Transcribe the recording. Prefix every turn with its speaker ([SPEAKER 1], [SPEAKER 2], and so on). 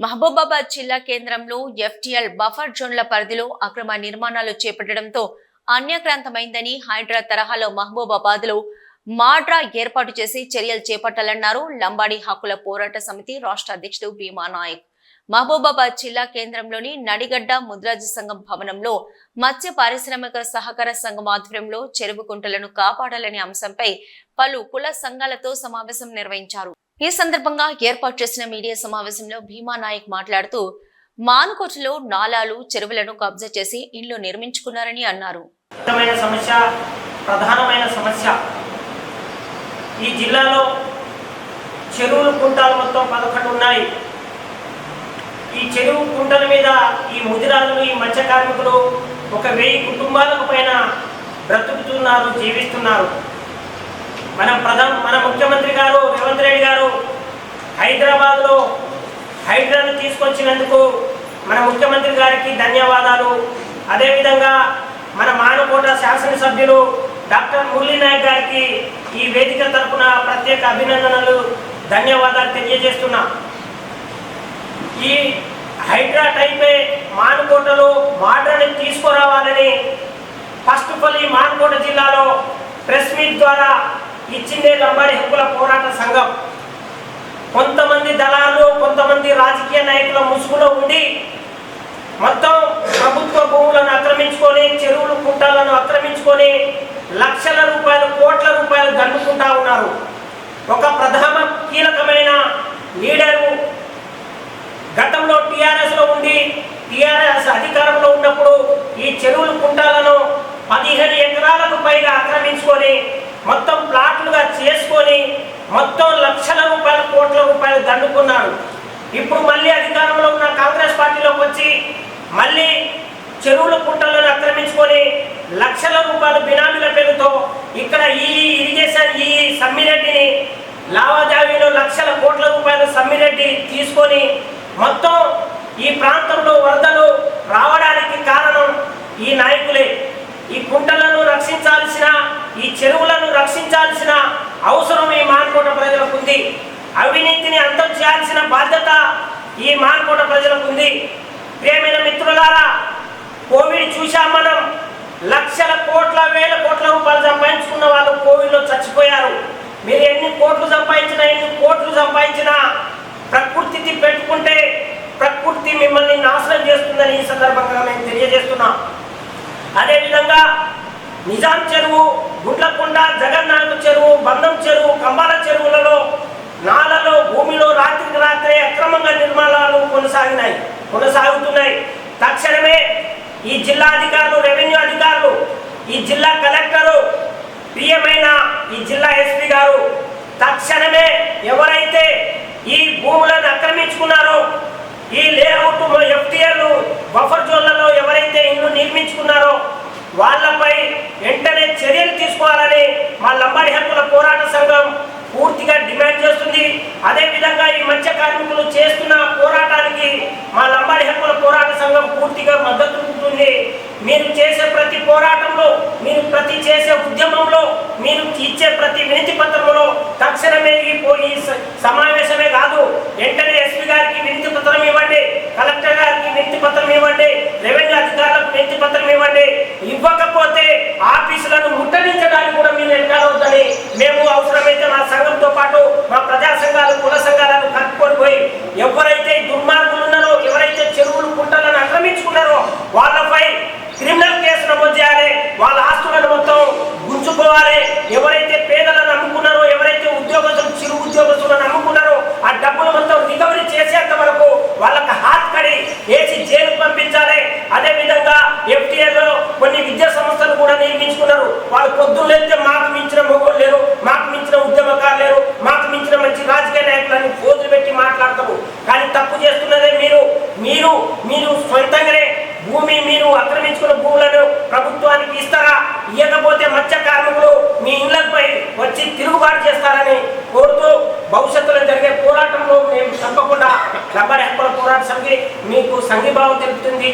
[SPEAKER 1] మహబూబాబాద్ జిల్లా కేంద్రంలో FTL buffer జోన్ల పరిధిలో అక్రమ నిర్మాణాలు చేపట్టడంతో అన్యక్రాంతమైందని హైడ్రా తరహాలో మహబూబాబాద్లో మాడ్రా ఏర్పాటు చేసి చర్యలు చేపట్టాలన్నారు లంబాడి హక్కుల పోరాట సమితి రాష్ట్ర అధ్యక్షుడు భీమా నాయక్. మహబూబాబాద్ జిల్లా కేంద్రంలోని నడిగడ్డ ముద్రాజ సంఘం భవనంలో మత్స్య పారిశ్రామిక సహకార సంఘం ఆధ్వర్యంలో చెరువు కుంటలను కాపాడాలనే అంశంపై పలు కుల సంఘాలతో సమావేశం నిర్వహించారు. ఈ సందర్భంగా ఏర్పాటు చేసిన మీడియా సమావేశంలో భీమా నాయక్ మాట్లాడుతూ మానుకోటలో నాలాలు చెరువులను కబ్జా చేసి ఇళ్ళు నిర్మించుకున్నారని అన్నారు.
[SPEAKER 2] సమస్య ప్రధానమైన సమస్య. ఈ జిల్లాలో చెరువులు కుంటాలు మొత్తం పదకొండు ఉన్నాయి. ఈ చెరువు కుంటల మీద ఈ ముదిరాజులు ఈ మత్స్య కార్మికులు ఒక వెయ్యి కుటుంబాలకు పైన బ్రతుకుతున్నారు జీవిస్తున్నారు. మన ప్రధాన మన ముఖ్యమంత్రి గారు రేవంత్ రెడ్డి గారు హైదరాబాద్లో హైడ్రాను తీసుకొచ్చినందుకు మన ముఖ్యమంత్రి గారికి ధన్యవాదాలు. అదేవిధంగా మన మానకోట శాసనసభ్యులు డాక్టర్ మురళీ నాయక్ గారికి ఈ వేదిక తరపున ప్రత్యేక అభినందనలు ధన్యవాదాలు తెలియజేస్తున్నా. ఈ హైడ్రా టైపే మానుకోటలో మాడ్రని తీసుకురావాలని ఫస్ట్ ఆఫ్ ఆల్ ఈ మానుకోట జిల్లాలో ప్రెస్ మీట్ ద్వారా ఇచ్చిందే లంబాడి హక్కుల పోరాట సంఘం. కొంతమంది దళాలు కొంతమంది రాజకీయ నాయకుల ముసుగులో ఉండి మొత్తం ప్రభుత్వ భూములను ఆక్రమించుకొని చెరువులు కుంటాలను ఆక్రమించుకొని లక్షల రూపాయలు కోట్ల రూపాయలు దండుకుంటా ఉన్నారు. ఒక ప్రధాన కీలకమైన లీడరు గతంలో టీఆర్ఎస్లో ఉండి టీఆర్ఎస్ అధికారంలో ఉన్నప్పుడు ఈ చెరువులు కుంటాలను పదిహేను ఎకరాలకు పైగా ఆక్రమించుకొని మొత్తం ప్లాట్లుగా చేసుకొని మొత్తం లక్షల రూపాయల కోట్ల రూపాయలు దండుకున్నాడు ఇప్పుడు మళ్ళీ అధికారంలో ఉన్న కాంగ్రెస్ పార్టీలోకి వచ్చి మళ్ళీ చెరువుల పుట్టలను ఆక్రమించుకొని లక్షల రూపాయలు బినామీల పేరుతో ఇక్కడ ఈ ఇరిగేషన్ ఈ సమ్మిరెడ్డిని లావాదేవీలో లక్షల కోట్ల రూపాయల సమ్మిరెడ్డి తీసుకొని మొత్తం ఈ ప్రాంతంలో వరదలు రావడానికి కారణం ఈ నాయకులే. ఈ కుంటలను రక్షించాల్సిన ఈ చెరువులను రక్షించాల్సిన అవసరం ఈ మాన్కోట ప్రజలకు ఉంది అవినీతిని అంతం చేయాల్సిన బాధ్యత ఈ మాన్కోట ప్రజలకు ఉంది ప్రేమైన మిత్రులారా కోవిడ్ చూశాం మనం. లక్షల కోట్ల వేల కోట్ల రూపాయలు సంపాదించుకున్న వాళ్ళు కోవిడ్లో చచ్చిపోయారు. మీరు ఎన్ని కోట్లు సంపాదించినా ఎన్ని కోట్లు సంపాదించినా ప్రకృతిని పెట్టుకుంటే ప్రకృతి మిమ్మల్ని నాశనం చేస్తుందని ఈ సందర్భంగా మేము తెలియజేస్తున్నాం. అదేవిధంగా నిజాం చెరువు గుడ్లకొండ జగన్నాథ చెరువు బంధం చెరువు కంబాల చెరువులలో నాలలో భూమిలో రాత్రికి రాత్రే అక్రమంగా నిర్మాణాలు కొనసాగినాయి కొనసాగుతున్నాయి. తక్షణమే ఈ జిల్లా అధికారులు రెవెన్యూ అధికారులు ఈ జిల్లా కలెక్టరు ప్రియమైన ఈ జిల్లా ఎస్పీ గారు తక్షణమే ఎవరైతే ఈ భూములను ఆక్రమించుకున్నారో ఈ లేఅవుట్ ఎఫ్టీఎల్ బఫర్ జోన్ల ఎవరైతే ఇల్లు నిర్మించుకున్నారో వాళ్ళపై వెంటనే చర్యలు తీసుకోవాలని మా లంబాడి హక్కుల పోరాట సంఘం పూర్తిగా డిమాండ్ చేస్తుంది అదేవిధంగా ఈ మత్స్య కార్మికులు చేస్తున్న పోరాటానికి మా లంబాడి హక్కుల పోరాట సంఘం పూర్తిగా మద్దతు ఉంటుంది. మీరు చేసే ప్రతి పోరాటంలో మీరు ప్రతి చేసే ఉద్యమంలో మీరు ఇచ్చే ప్రతి వినతి పత్రంలో తక్షణమే ఈ స- సమావేశమే కాదు వెంటనే ఎస్పీ గారికి వినతి పత్రం వాళ్ళు పొద్దున్న లేకపోతే మాకు మించిన మొగోళ్ళు లేరు మాకు మించిన ఉద్యమకారు లేరు మాకు మించిన మంచి రాజకీయ నాయకులని ఫోజులు పెట్టి మాట్లాడతారు కానీ తప్పు చేస్తున్నదే మీరు. మీరు మీరు సొంతంగానే భూమి మీరు ఆక్రమించుకున్న భూములను ప్రభుత్వానికి ఇస్తారా? ఇవ్వకపోతే మత్స్య కార్మికులు మీ ఇళ్ళపై వచ్చి తిరుగుబాటు చేస్తారని కోరుతూ భవిష్యత్తులో జరిగే పోరాటంలో మేము తప్పకుండా రబ్బర్ హక్కుల పోరాట సమితి మీకు సంఘీభావం తెలుపుతుంది.